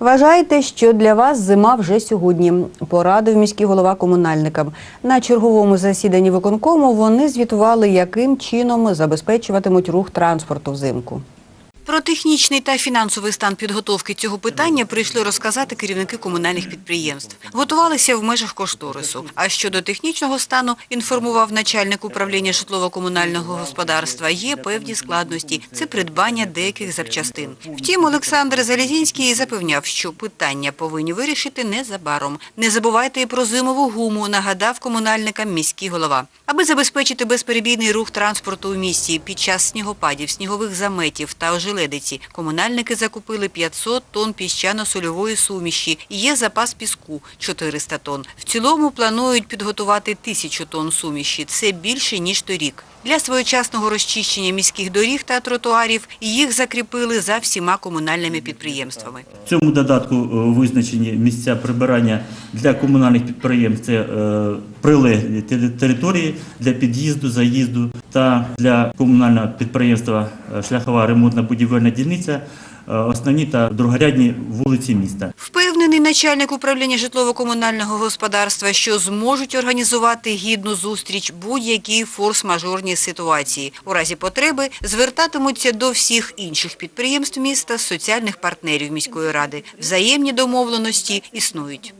Вважайте, що для вас зима вже сьогодні. Порадив міський голова комунальникам. На черговому засіданні виконкому вони звітували, яким чином забезпечуватимуть рух транспорту взимку. Про технічний та фінансовий стан підготовки цього питання прийшли розказати керівники комунальних підприємств. Готувалися в межах кошторису. А щодо технічного стану, інформував начальник управління житлово-комунального господарства, є певні складності. Це придбання деяких запчастин. Втім, Олександр Залізінський запевняв, що питання повинні вирішити незабаром. Не забувайте і про зимову гуму, нагадав комунальникам міський голова. Аби забезпечити безперебійний рух транспорту у місті під час снігопадів, снігових заметів та ожеледиці, комунальники закупили 500 тонн піщано-сольової суміші. і Є запас піску – 400 тонн. В цілому планують підготувати 1000 тонн суміші. Це більше, ніж торік. Для своєчасного розчищення міських доріг та тротуарів їх закріпили за всіма комунальними підприємствами. В цьому додатку е, визначені місця прибирання для комунальних підприємств. Це е, прилеглі те- території для під'їзду, заїзду та для комунального підприємства е, шляхова ремонтна будівельна дільниця. е, Основні та другорядні вулиці міста. Впевнений начальник управління житлово-комунального господарства, що зможуть організувати гідну зустріч будь-якій форс-мажорній ситуації. У разі потреби звертатимуться до всіх інших підприємств міста, соціальних партнерів міської ради. Взаємні домовленості існують.